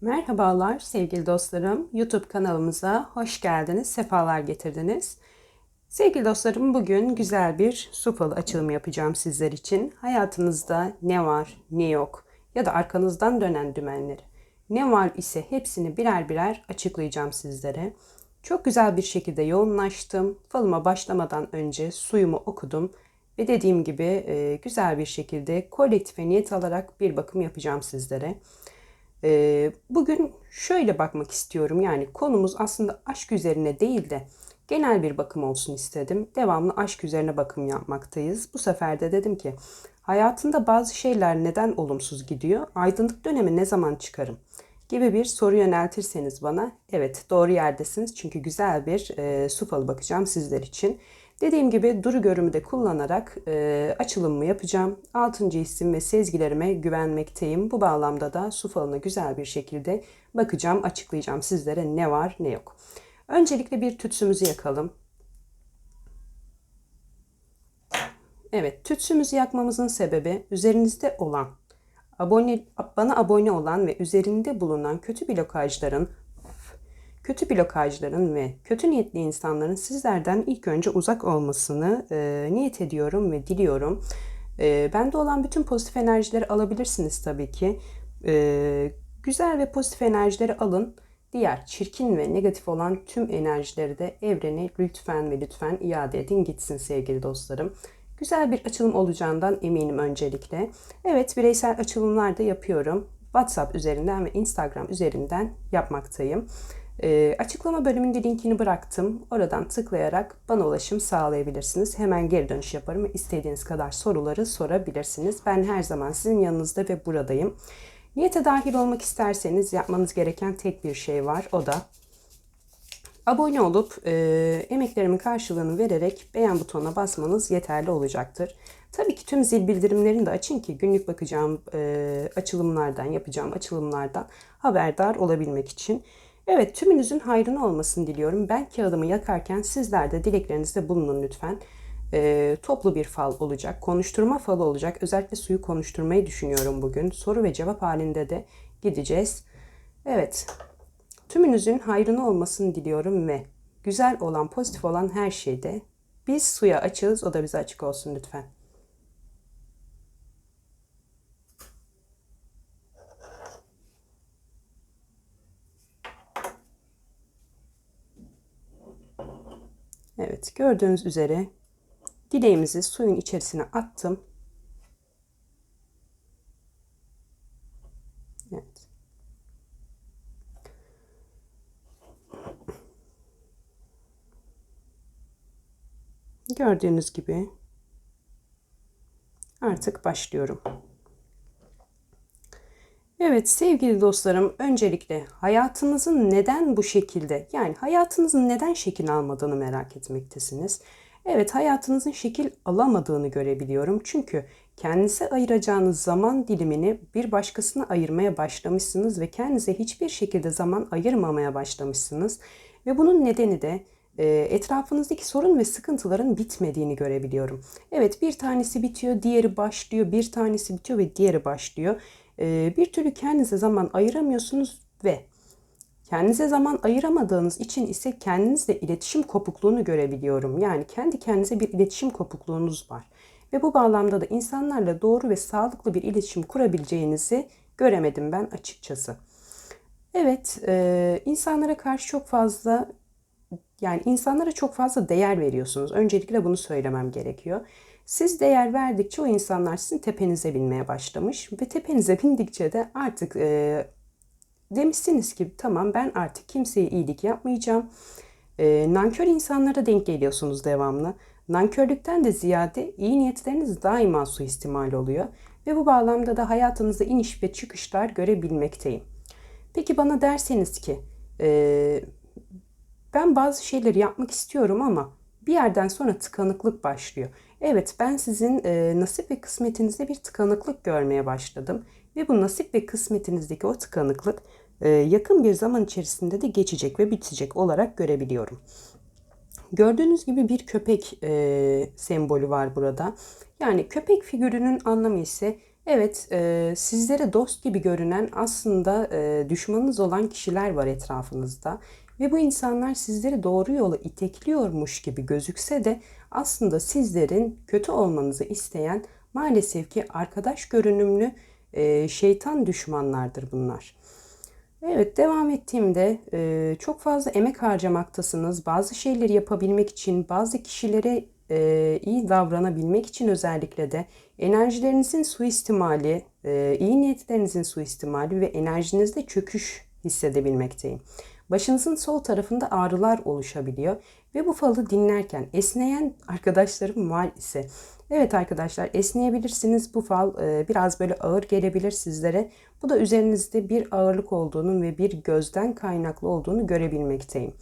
Merhabalar sevgili dostlarım. YouTube kanalımıza hoş geldiniz, sefalar getirdiniz. Sevgili dostlarım bugün güzel bir su falı açılımı yapacağım sizler için. Hayatınızda ne var, ne yok ya da arkanızdan dönen dümenleri. Ne var ise hepsini birer birer açıklayacağım sizlere. Çok güzel bir şekilde yoğunlaştım. Falıma başlamadan önce suyumu okudum ve dediğim gibi güzel bir şekilde kolektife niyet alarak bir bakım yapacağım sizlere. Ee, bugün şöyle bakmak istiyorum. Yani konumuz aslında aşk üzerine değil de genel bir bakım olsun istedim. Devamlı aşk üzerine bakım yapmaktayız. Bu sefer de dedim ki hayatında bazı şeyler neden olumsuz gidiyor? Aydınlık dönemi ne zaman çıkarım? gibi bir soru yöneltirseniz bana evet doğru yerdesiniz çünkü güzel bir e, su bakacağım sizler için. Dediğim gibi duru görümü de kullanarak e, açılımımı yapacağım. Altıncı isim ve sezgilerime güvenmekteyim. Bu bağlamda da su falına güzel bir şekilde bakacağım, açıklayacağım sizlere ne var ne yok. Öncelikle bir tütsümüzü yakalım. Evet, tütsümüzü yakmamızın sebebi üzerinizde olan, abone, bana abone olan ve üzerinde bulunan kötü blokajların kötü blokajların ve kötü niyetli insanların sizlerden ilk önce uzak olmasını e, niyet ediyorum ve diliyorum. E, bende olan bütün pozitif enerjileri alabilirsiniz tabii ki. E, güzel ve pozitif enerjileri alın. Diğer çirkin ve negatif olan tüm enerjileri de evrene lütfen ve lütfen iade edin gitsin sevgili dostlarım. Güzel bir açılım olacağından eminim öncelikle. Evet bireysel açılımlar da yapıyorum. WhatsApp üzerinden ve Instagram üzerinden yapmaktayım. E, açıklama bölümünde linkini bıraktım. Oradan tıklayarak bana ulaşım sağlayabilirsiniz. Hemen geri dönüş yaparım. İstediğiniz kadar soruları sorabilirsiniz. Ben her zaman sizin yanınızda ve buradayım. Niyete dahil olmak isterseniz yapmanız gereken tek bir şey var. O da abone olup e, emeklerimin karşılığını vererek beğen butonuna basmanız yeterli olacaktır. Tabii ki tüm zil bildirimlerini de açın ki günlük bakacağım e, açılımlardan, yapacağım açılımlardan haberdar olabilmek için. Evet tümünüzün hayrına olmasını diliyorum. Ben kağıdımı yakarken sizler de dileklerinizde bulunun lütfen. Ee, toplu bir fal olacak. Konuşturma falı olacak. Özellikle suyu konuşturmayı düşünüyorum bugün. Soru ve cevap halinde de gideceğiz. Evet. Tümünüzün hayrına olmasını diliyorum ve güzel olan, pozitif olan her şeyde biz suya açığız. O da bize açık olsun lütfen. Evet gördüğünüz üzere dileğimizi suyun içerisine attım. Evet. Gördüğünüz gibi artık başlıyorum. Evet sevgili dostlarım öncelikle hayatınızın neden bu şekilde yani hayatınızın neden şekil almadığını merak etmektesiniz. Evet hayatınızın şekil alamadığını görebiliyorum. Çünkü kendinize ayıracağınız zaman dilimini bir başkasına ayırmaya başlamışsınız ve kendinize hiçbir şekilde zaman ayırmamaya başlamışsınız. Ve bunun nedeni de e, etrafınızdaki sorun ve sıkıntıların bitmediğini görebiliyorum. Evet bir tanesi bitiyor, diğeri başlıyor, bir tanesi bitiyor ve diğeri başlıyor. Ee, bir türlü kendinize zaman ayıramıyorsunuz ve kendinize zaman ayıramadığınız için ise kendinizle iletişim kopukluğunu görebiliyorum. Yani kendi kendinize bir iletişim kopukluğunuz var. Ve bu bağlamda da insanlarla doğru ve sağlıklı bir iletişim kurabileceğinizi göremedim ben açıkçası. Evet, e, insanlara karşı çok fazla yani insanlara çok fazla değer veriyorsunuz. Öncelikle bunu söylemem gerekiyor. Siz değer verdikçe o insanlar sizin tepenize binmeye başlamış ve tepenize bindikçe de artık e, demişsiniz ki tamam ben artık kimseye iyilik yapmayacağım. E, nankör insanlara denk geliyorsunuz devamlı. Nankörlükten de ziyade iyi niyetleriniz daima suistimal oluyor ve bu bağlamda da hayatınızda iniş ve çıkışlar görebilmekteyim. Peki bana derseniz ki e, ben bazı şeyleri yapmak istiyorum ama bir yerden sonra tıkanıklık başlıyor. Evet ben sizin e, nasip ve kısmetinizde bir tıkanıklık görmeye başladım. Ve bu nasip ve kısmetinizdeki o tıkanıklık e, yakın bir zaman içerisinde de geçecek ve bitecek olarak görebiliyorum. Gördüğünüz gibi bir köpek e, sembolü var burada. Yani köpek figürünün anlamı ise Evet, e, sizlere dost gibi görünen aslında e, düşmanınız olan kişiler var etrafınızda. Ve bu insanlar sizleri doğru yola itekliyormuş gibi gözükse de aslında sizlerin kötü olmanızı isteyen maalesef ki arkadaş görünümlü e, şeytan düşmanlardır bunlar. Evet devam ettiğimde e, çok fazla emek harcamaktasınız. Bazı şeyleri yapabilmek için, bazı kişilere e, iyi davranabilmek için özellikle de enerjilerinizin suistimali, e, iyi niyetlerinizin suistimali ve enerjinizde çöküş hissedebilmekteyim. Başınızın sol tarafında ağrılar oluşabiliyor ve bu falı dinlerken esneyen arkadaşlarım var ise Evet arkadaşlar esneyebilirsiniz. Bu fal e, biraz böyle ağır gelebilir sizlere. Bu da üzerinizde bir ağırlık olduğunu ve bir gözden kaynaklı olduğunu görebilmekteyim.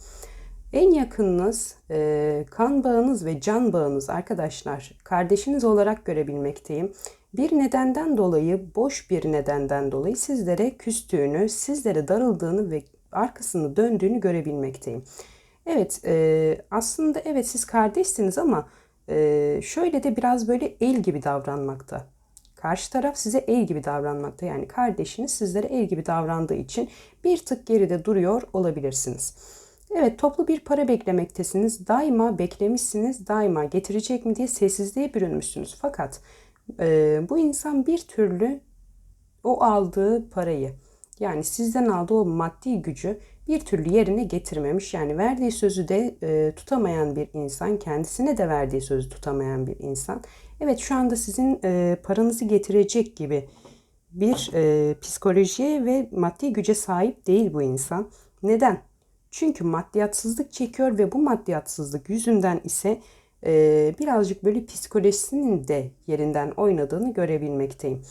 En yakınınız, e, kan bağınız ve can bağınız arkadaşlar kardeşiniz olarak görebilmekteyim. Bir nedenden dolayı, boş bir nedenden dolayı sizlere küstüğünü, sizlere darıldığını ve arkasını döndüğünü görebilmekteyim. Evet, e, aslında evet siz kardeşsiniz ama e, şöyle de biraz böyle el gibi davranmakta. Karşı taraf size el gibi davranmakta. Yani kardeşiniz sizlere el gibi davrandığı için bir tık geride duruyor olabilirsiniz. Evet toplu bir para beklemektesiniz. Daima beklemişsiniz. Daima getirecek mi diye sessizliğe bürünmüşsünüz. Fakat e, bu insan bir türlü o aldığı parayı yani sizden aldığı o maddi gücü bir türlü yerine getirmemiş. Yani verdiği sözü de e, tutamayan bir insan, kendisine de verdiği sözü tutamayan bir insan. Evet şu anda sizin e, paranızı getirecek gibi bir e, psikolojiye ve maddi güce sahip değil bu insan. Neden? Çünkü maddiyatsızlık çekiyor ve bu maddiyatsızlık yüzünden ise e, birazcık böyle psikolojisinin de yerinden oynadığını görebilmekteyim.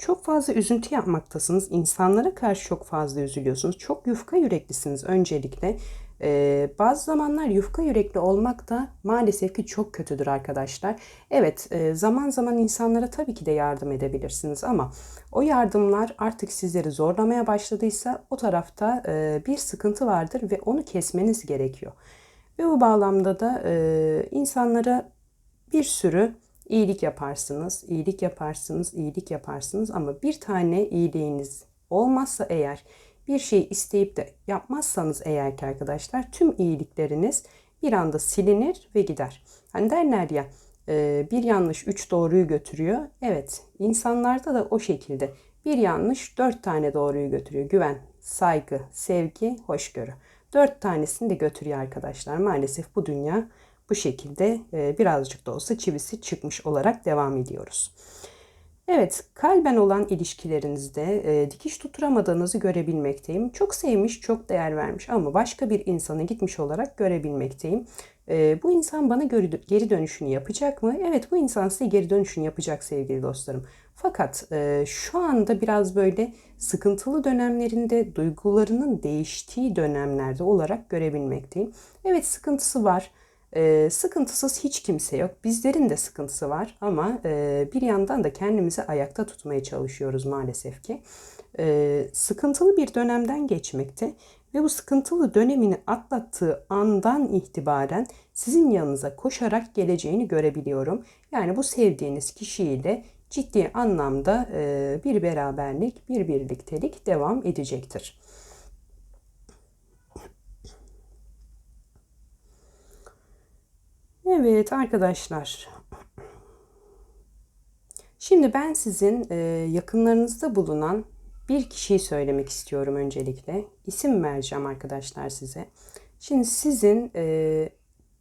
Çok fazla üzüntü yapmaktasınız. İnsanlara karşı çok fazla üzülüyorsunuz. Çok yufka yüreklisiniz öncelikle. Ee, bazı zamanlar yufka yürekli olmak da maalesef ki çok kötüdür arkadaşlar. Evet e, zaman zaman insanlara tabii ki de yardım edebilirsiniz ama o yardımlar artık sizleri zorlamaya başladıysa o tarafta e, bir sıkıntı vardır ve onu kesmeniz gerekiyor. Ve bu bağlamda da e, insanlara bir sürü iyilik yaparsınız, iyilik yaparsınız, iyilik yaparsınız ama bir tane iyiliğiniz olmazsa eğer bir şey isteyip de yapmazsanız eğer ki arkadaşlar tüm iyilikleriniz bir anda silinir ve gider. Hani derler ya e, bir yanlış üç doğruyu götürüyor. Evet insanlarda da o şekilde bir yanlış dört tane doğruyu götürüyor. Güven, saygı, sevgi, hoşgörü. Dört tanesini de götürüyor arkadaşlar. Maalesef bu dünya bu şekilde e, birazcık da olsa çivisi çıkmış olarak devam ediyoruz. Evet, kalben olan ilişkilerinizde e, dikiş tutturamadığınızı görebilmekteyim. Çok sevmiş, çok değer vermiş ama başka bir insanı gitmiş olarak görebilmekteyim. E, bu insan bana geri dönüşünü yapacak mı? Evet, bu insan size geri dönüşünü yapacak sevgili dostlarım. Fakat e, şu anda biraz böyle sıkıntılı dönemlerinde duygularının değiştiği dönemlerde olarak görebilmekteyim. Evet sıkıntısı var. E, sıkıntısız hiç kimse yok. Bizlerin de sıkıntısı var ama e, bir yandan da kendimizi ayakta tutmaya çalışıyoruz maalesef ki. E, sıkıntılı bir dönemden geçmekte ve bu sıkıntılı dönemini atlattığı andan itibaren sizin yanınıza koşarak geleceğini görebiliyorum. Yani bu sevdiğiniz kişiyle ciddi anlamda e, bir beraberlik, bir birliktelik devam edecektir. Evet arkadaşlar. Şimdi ben sizin e, yakınlarınızda bulunan bir kişiyi söylemek istiyorum öncelikle. İsim vereceğim arkadaşlar size. Şimdi sizin e,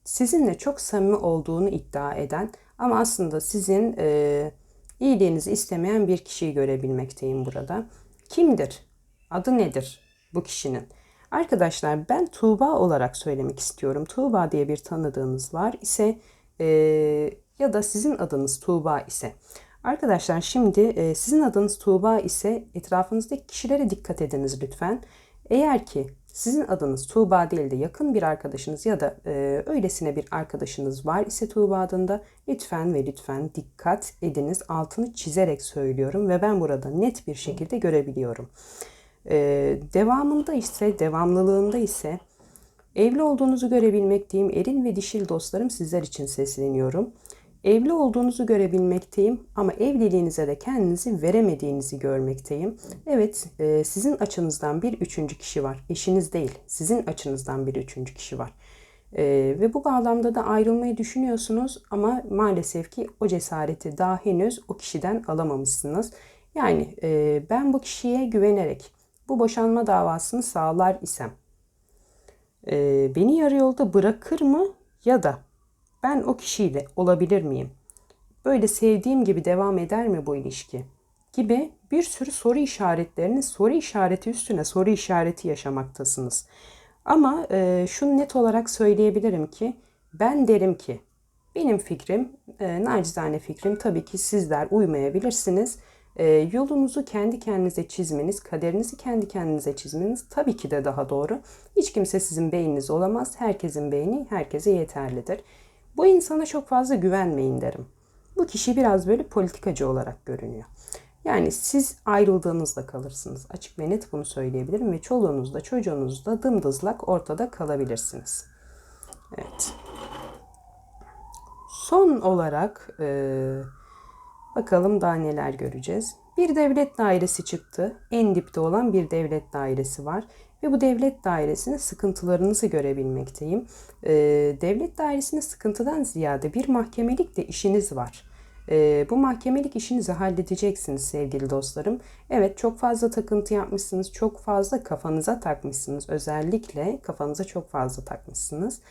sizinle çok samimi olduğunu iddia eden ama aslında sizin e, iyiliğinizi istemeyen bir kişiyi görebilmekteyim burada. Kimdir? Adı nedir bu kişinin? Arkadaşlar ben Tuğba olarak söylemek istiyorum. Tuğba diye bir tanıdığınız var ise e, ya da sizin adınız Tuğba ise. Arkadaşlar şimdi e, sizin adınız Tuğba ise etrafınızdaki kişilere dikkat ediniz lütfen. Eğer ki sizin adınız Tuğba değil de yakın bir arkadaşınız ya da e, öylesine bir arkadaşınız var ise Tuğba adında lütfen ve lütfen dikkat ediniz. Altını çizerek söylüyorum ve ben burada net bir şekilde görebiliyorum. Ee, devamında ise, devamlılığında ise evli olduğunuzu görebilmek diyeyim eril ve dişil dostlarım sizler için sesleniyorum. Evli olduğunuzu görebilmekteyim ama evliliğinize de kendinizi veremediğinizi görmekteyim. Evet, e, sizin açınızdan bir üçüncü kişi var. Eşiniz değil, sizin açınızdan bir üçüncü kişi var. E, ve bu bağlamda da ayrılmayı düşünüyorsunuz ama maalesef ki o cesareti daha henüz o kişiden alamamışsınız. Yani e, ben bu kişiye güvenerek bu boşanma davasını sağlar isem e, beni yarı yolda bırakır mı ya da ben o kişiyle olabilir miyim? Böyle sevdiğim gibi devam eder mi bu ilişki? Gibi bir sürü soru işaretlerini soru işareti üstüne soru işareti yaşamaktasınız. Ama e, şunu net olarak söyleyebilirim ki ben derim ki benim fikrim, e, nacizane fikrim tabii ki sizler uymayabilirsiniz. E, yolunuzu kendi kendinize çizmeniz, kaderinizi kendi kendinize çizmeniz tabii ki de daha doğru. Hiç kimse sizin beyniniz olamaz. Herkesin beyni herkese yeterlidir. Bu insana çok fazla güvenmeyin derim. Bu kişi biraz böyle politikacı olarak görünüyor. Yani siz ayrıldığınızda kalırsınız. Açık ve net bunu söyleyebilirim ve çoluğunuzda çocuğunuzda dımdızlak ortada kalabilirsiniz. Evet. Son olarak e, bakalım daha neler göreceğiz. Bir devlet dairesi çıktı. En dipte olan bir devlet dairesi var. Ve bu devlet dairesinin sıkıntılarınızı görebilmekteyim. Ee, devlet dairesinin sıkıntıdan ziyade bir mahkemelik de işiniz var. Ee, bu mahkemelik işinizi halledeceksiniz sevgili dostlarım. Evet çok fazla takıntı yapmışsınız. Çok fazla kafanıza takmışsınız. Özellikle kafanıza çok fazla takmışsınız.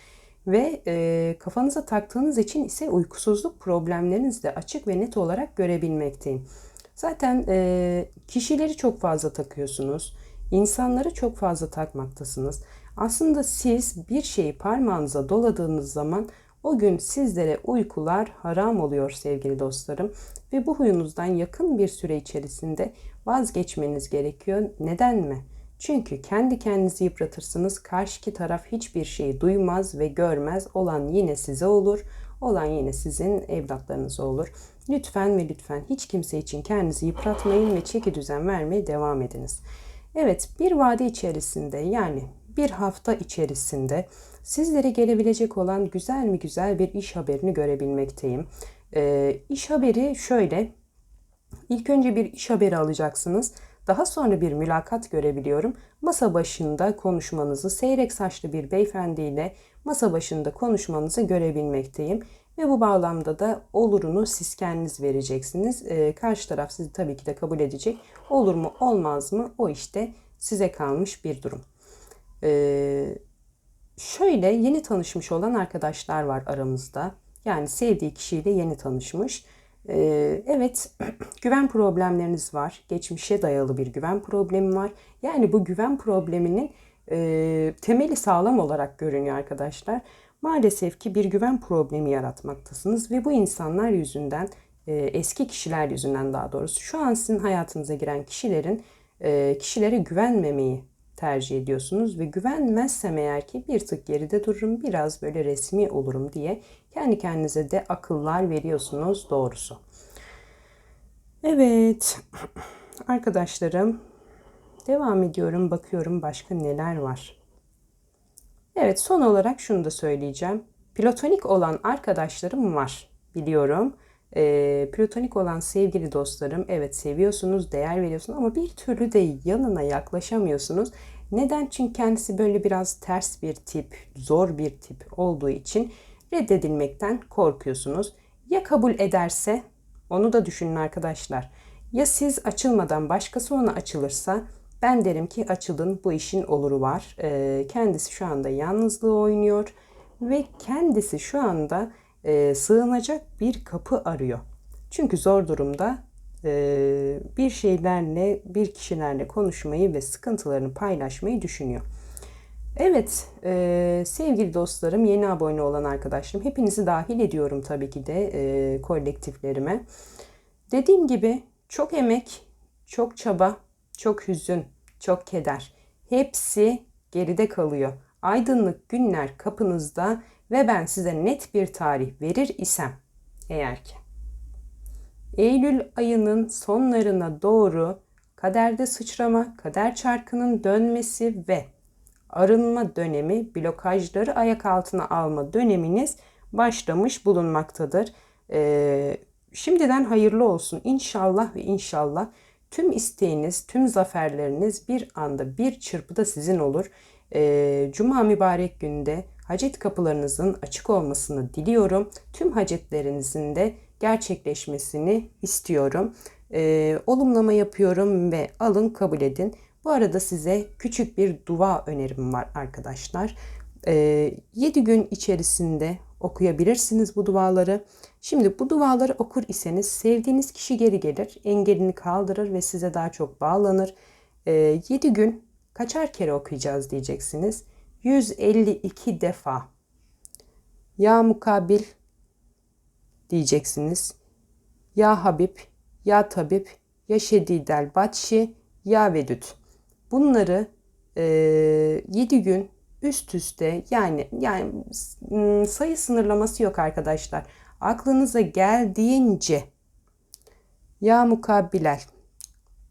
Ve e, kafanıza taktığınız için ise uykusuzluk problemlerinizi de açık ve net olarak görebilmekteyim. Zaten e, kişileri çok fazla takıyorsunuz. İnsanları çok fazla takmaktasınız. Aslında siz bir şeyi parmağınıza doladığınız zaman o gün sizlere uykular haram oluyor sevgili dostlarım ve bu huyunuzdan yakın bir süre içerisinde vazgeçmeniz gerekiyor. Neden mi? Çünkü kendi kendinizi yıpratırsınız. Karşıki taraf hiçbir şeyi duymaz ve görmez. Olan yine size olur. Olan yine sizin evlatlarınız olur. Lütfen ve lütfen hiç kimse için kendinizi yıpratmayın ve çeki düzen vermeye devam ediniz. Evet bir vade içerisinde yani bir hafta içerisinde sizlere gelebilecek olan güzel mi güzel bir iş haberini görebilmekteyim. Ee, iş haberi şöyle. İlk önce bir iş haberi alacaksınız. Daha sonra bir mülakat görebiliyorum. Masa başında konuşmanızı seyrek saçlı bir beyefendiyle masa başında konuşmanızı görebilmekteyim. Ve bu bağlamda da olurunu siz kendiniz vereceksiniz. Ee, karşı taraf sizi tabii ki de kabul edecek. Olur mu olmaz mı o işte size kalmış bir durum. Ee, şöyle yeni tanışmış olan arkadaşlar var aramızda. Yani sevdiği kişiyle yeni tanışmış. Ee, evet güven problemleriniz var. Geçmişe dayalı bir güven problemi var. Yani bu güven probleminin e, temeli sağlam olarak görünüyor arkadaşlar maalesef ki bir güven problemi yaratmaktasınız ve bu insanlar yüzünden e, eski kişiler yüzünden daha doğrusu şu an sizin hayatınıza giren kişilerin e, kişilere güvenmemeyi tercih ediyorsunuz ve güvenmezsem eğer ki bir tık geride dururum biraz böyle resmi olurum diye kendi kendinize de akıllar veriyorsunuz doğrusu. Evet arkadaşlarım devam ediyorum bakıyorum başka neler var. Evet son olarak şunu da söyleyeceğim. Platonik olan arkadaşlarım var biliyorum. E, platonik olan sevgili dostlarım evet seviyorsunuz, değer veriyorsunuz ama bir türlü de yanına yaklaşamıyorsunuz. Neden? Çünkü kendisi böyle biraz ters bir tip, zor bir tip olduğu için reddedilmekten korkuyorsunuz. Ya kabul ederse onu da düşünün arkadaşlar. Ya siz açılmadan başkası ona açılırsa ben derim ki açılın bu işin oluru var. E, kendisi şu anda yalnızlığı oynuyor ve kendisi şu anda e, sığınacak bir kapı arıyor. Çünkü zor durumda e, bir şeylerle, bir kişilerle konuşmayı ve sıkıntılarını paylaşmayı düşünüyor. Evet e, sevgili dostlarım, yeni abone olan arkadaşlarım hepinizi dahil ediyorum tabii ki de e, kolektiflerime. Dediğim gibi çok emek, çok çaba, çok hüzün, çok keder. Hepsi geride kalıyor. Aydınlık günler kapınızda ve ben size net bir tarih verir isem eğer ki Eylül ayının sonlarına doğru kaderde sıçrama, kader çarkının dönmesi ve arınma dönemi, blokajları ayak altına alma döneminiz başlamış bulunmaktadır. Ee, şimdiden hayırlı olsun. İnşallah ve inşallah tüm isteğiniz, tüm zaferleriniz bir anda bir çırpıda sizin olur. Ee, Cuma mübarek günde hacet kapılarınızın açık olmasını diliyorum. Tüm hacetlerinizin de gerçekleşmesini istiyorum. Ee, olumlama yapıyorum ve alın kabul edin. Bu arada size küçük bir dua önerim var arkadaşlar. Ee, 7 gün içerisinde okuyabilirsiniz bu duaları. Şimdi bu duaları okur iseniz sevdiğiniz kişi geri gelir, engelini kaldırır ve size daha çok bağlanır. Ee, 7 gün kaçar kere okuyacağız diyeceksiniz. 152 defa. Ya mukabil diyeceksiniz. Ya Habib, ya Tabip, ya Şedidel Batşi, ya Vedüt. Bunları e, 7 gün üst üste yani yani sayı sınırlaması yok arkadaşlar. Aklınıza geldiğince ya mukabilel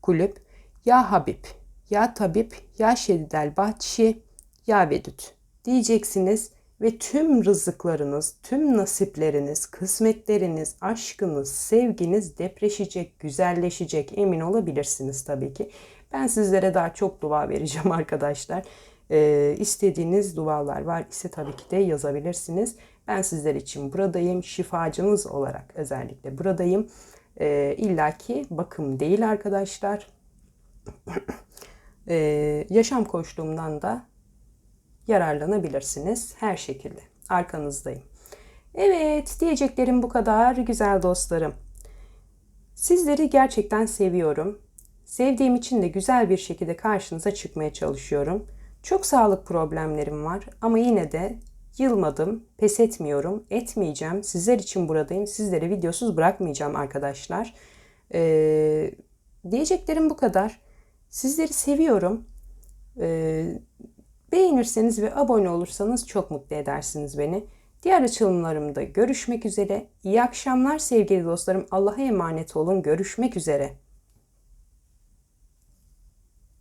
kulüp, ya Habib, ya Tabip, ya Şedidel Bahçi, ya Vedüt diyeceksiniz ve tüm rızıklarınız, tüm nasipleriniz, kısmetleriniz, aşkınız, sevginiz depreşecek, güzelleşecek emin olabilirsiniz tabii ki. Ben sizlere daha çok dua vereceğim arkadaşlar. Ee, istediğiniz dualar var ise tabii ki de yazabilirsiniz. Ben sizler için buradayım. Şifacınız olarak özellikle buradayım. Ee, İlla ki bakım değil arkadaşlar. ee, yaşam koçluğumdan da yararlanabilirsiniz her şekilde. Arkanızdayım. Evet, diyeceklerim bu kadar güzel dostlarım. Sizleri gerçekten seviyorum. Sevdiğim için de güzel bir şekilde karşınıza çıkmaya çalışıyorum. Çok sağlık problemlerim var ama yine de yılmadım, pes etmiyorum, etmeyeceğim. Sizler için buradayım. Sizleri videosuz bırakmayacağım arkadaşlar. Ee, diyeceklerim bu kadar. Sizleri seviyorum. Ee, beğenirseniz ve abone olursanız çok mutlu edersiniz beni. Diğer açılımlarımda görüşmek üzere. İyi akşamlar sevgili dostlarım. Allah'a emanet olun. Görüşmek üzere.